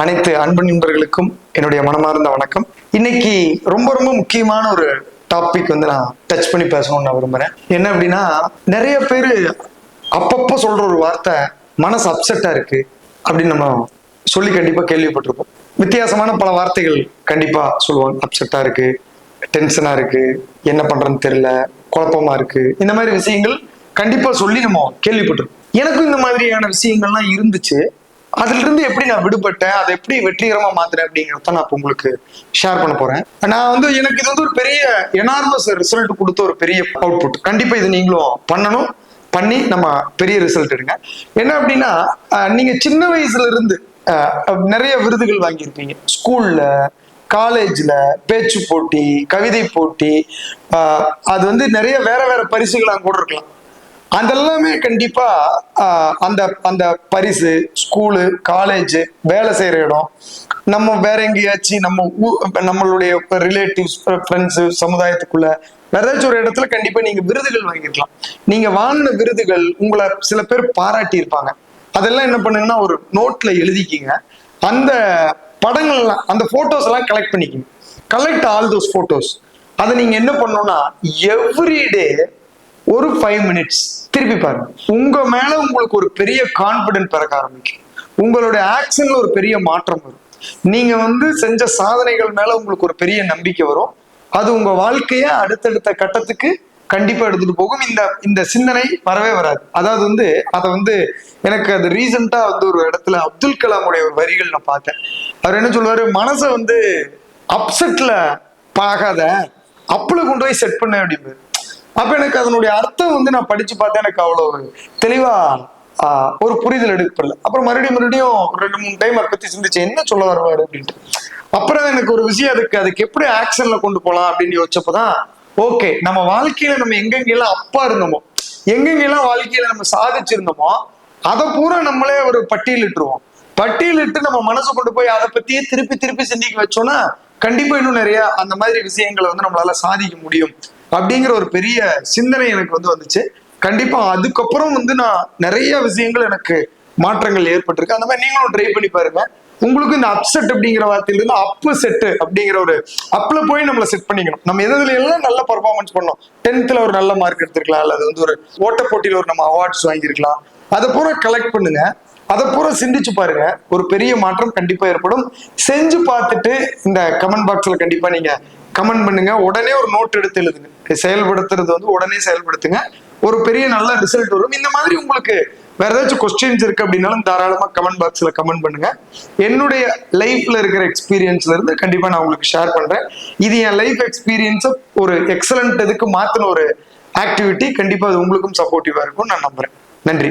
அனைத்து அன்பு நண்பர்களுக்கும் என்னுடைய மனமார்ந்த வணக்கம். இன்னைக்கு ரொம்ப ரொம்ப முக்கியமான ஒரு டாபிக் வந்து நான் டச் பண்ணி பேசணும்னு நான் விரும்புறேன். என்ன அப்படின்னா நிறைய பேர் அப்பப்போ சொல்ற ஒரு வார்த்தை மனசு அப்செட்டா இருக்கு அப்படின்னு நம்ம சொல்லி கண்டிப்பா கேள்விப்பட்டிருப்போம். வித்தியாசமான பல வார்த்தைகள் கண்டிப்பா சொல்லுவாங்க. அப்செட்டா இருக்கு டென்ஷனா இருக்கு என்ன பண்றதுன்னு தெரியல குழப்பமா இருக்கு. இந்த மாதிரி விஷயங்கள் கண்டிப்பா சொல்லி நம்ம கேள்விப்பட்டிருக்கோம் எனக்கும் இந்த மாதிரியான விஷயங்கள்லாம் இருந்துச்சு. அதுல இருந்து எப்படி நான் விடுபட்டேன்? அதை எப்படி வெற்றிகரமா மாத்துறேன் அப்படிங்கிறத நான் இப்ப உங்களுக்கு ஷேர் பண்ண போறேன். நான் வந்து எனக்கு இது வந்து ஒரு பெரிய எனார்மஸ் ரிசல்ட் கொடுத்த ஒரு பெரிய அவுட்புட் கண்டிப்பா இது நீங்களும் பண்ணணும். பண்ணி நம்ம பெரிய ரிசல்ட் எடுங்க. என்ன அப்படின்னா நீங்க சின்ன வயசுல இருந்து நிறைய விருதுகள் வாங்கியிருப்பீங்க. ஸ்கூல்ல காலேஜ்ல பேச்சு போட்டி கவிதை போட்டி அது வந்து நிறைய வேற வேற பரிசுகளாக கூட இருக்கலாம். அதெல்லாமே கண்டிப்பா அந்த அந்த பரிசு ஸ்கூலு காலேஜ் வேலை செய்யற இடம் நம்ம வேற எங்கேயாச்சும் நம்ம ஊ- நம்மளுடைய ரிலேட்டிவ்ஸ் ஃப்ரெண்ட்ஸு சமுதாயத்துக்குள்ள வேற ஏதாச்சும் ஒரு இடத்துல கண்டிப்பா நீங்க விருதுகள் வாங்கிக்கலாம் நீங்க வாங்கின விருதுகள் உங்களை சில பேர் பாராட்டி இருப்பாங்க. அதெல்லாம் என்ன பண்ணுங்கன்னா ஒரு நோட்ல எழுதிக்கிங்க. அந்த படங்கள்லாம் அந்த போட்டோஸ் எல்லாம் கலெக்ட் பண்ணிக்கிங்க. கலெக்ட் ஆல் தோஸ் போட்டோஸ் அதை நீங்க என்ன பண்ணணும்னா எவ்ரிடே ஒரு ஃபைவ் மினிட்ஸ் திருப்பி பாருங்க உங்க மேல உங்களுக்கு ஒரு பெரிய கான்பிடன்ட் பிறக்க ஆரம்பிக்கும். உங்களுடைய ஆக்ஷன்ல ஒரு பெரிய மாற்றம் வரும். நீங்க வந்து செஞ்ச சாதனைகள் மேல உங்களுக்கு ஒரு பெரிய நம்பிக்கை வரும். அது உங்க வாழ்க்கைய அடுத்தடுத்த கட்டத்துக்கு கண்டிப்பா எடுத்துட்டு போகும். இந்த இந்த சிந்தனை வரவே வராது. அதாவது வந்து அதை வந்து எனக்கு அது ரீசெண்டா வந்து ஒரு இடத்துல அப்துல் கலாமுடைய ஒரு வரிகள் நான் பார்த்தேன். அவர் என்ன சொல்லுவாரு? மனசை வந்து அப்செட்ல பாகாத. அப்புல கொண்டு போய் செட் பண்ண அப்படிம்பாரு. அப்ப எனக்கு அதனுடைய அர்த்தம் வந்து நான் படிச்சு பார்த்தேன் எனக்கு அவ்வளவு தெளிவா ஆஹ், ஒரு புரிதல் எடுக்கப்படல. அப்புறம் மறுபடியும் மறுபடியும் ஒரு ரெண்டு மூணு டைம் அதை பத்தி சிந்திச்சேன் என்ன சொல்ல வருவாரு அப்படின்ட்டு. அப்புறம் எனக்கு ஒரு விஷயம் அதுக்கு அதுக்கு எப்படி ஆக்ஷன்ல கொண்டு போகலாம் அப்படின்னு யோசிச்சப்பதான் ஓகே நம்ம வாழ்க்கையில நம்ம எங்கெங்கெல்லாம் அப்பா இருந்தோமோ எங்கெங்கெல்லாம் வாழ்க்கையில நம்ம சாதிச்சிருந்தோமோ அதை பூரா நம்மளே ஒரு பட்டியலிட்டுருவோம் பட்டியலிட்டு நம்ம மனசு கொண்டு போய் அதை பத்தியே திருப்பி திருப்பி சிந்திக்க வச்சோம்னா கண்டிப்பா இன்னும் நிறைய அந்த மாதிரி விஷயங்களை வந்து நம்மளால சாதிக்க முடியும். அப்படிங்கிற ஒரு பெரிய சிந்தனை எனக்கு வந்து வந்துச்சு. கண்டிப்பா அதுக்கப்புறம் வந்து நான் நிறைய விஷயங்கள் எனக்கு மாற்றங்கள் ஏற்பட்டிருக்கு. அந்த மாதிரி நீங்களும் ட்ரை பண்ணி பாருங்க. உங்களுக்கு இந்த அப்செட் அப்படிங்கிற வார்த்தையிலிருந்து அப்பு செட்டு அப்படிங்கிற ஒரு அப்ல போய் நம்மளை செட் பண்ணிக்கணும். நம்ம எதுல எல்லாம் நல்ல பர்ஃபார்மன்ஸ் பண்ணோம்? டென்த்ல ஒரு நல்ல மார்க் எடுத்திருக்கலாம். அல்லது வந்து ஒரு ஓட்ட போட்டியில ஒரு நம்ம அவார்ட்ஸ் வாங்கியிருக்கலாம். அதை பூரா கலெக்ட் பண்ணுங்க. அதை பூரா சிந்திச்சு பாருங்க. ஒரு பெரிய மாற்றம் கண்டிப்பா ஏற்படும். செஞ்சு பார்த்துட்டு இந்த கமெண்ட் பாக்ஸ்ல கண்டிப்பா நீங்க கமெண்ட் பண்ணுங்க. உடனே ஒரு நோட் எடுத்து எழுதுங்க. செயல்படுத்துறது வந்து உடனே செயல்படுத்துங்க. ஒரு பெரிய நல்ல ரிசல்ட் வரும். இந்த மாதிரி உங்களுக்கு வேற ஏதாச்சும் கொஸ்டின்ஸ் இருக்கு அப்படின்னாலும் தாராளமா கமெண்ட் பாக்ஸ்ல கமெண்ட் பண்ணுங்க. என்னுடைய லைஃப்ல இருக்கிற எக்ஸ்பீரியன்ஸ்ல இருந்து கண்டிப்பா நான் உங்களுக்கு ஷேர் பண்றேன். இது என் லைஃப் எக்ஸ்பீரியன்ஸை ஒரு எக்ஸலண்ட் இதுக்கு மாத்தின ஒரு ஆக்டிவிட்டி கண்டிப்பா அது உங்களுக்கும் சப்போர்ட்டிவா இருக்கும் நான் நம்புறேன். நன்றி.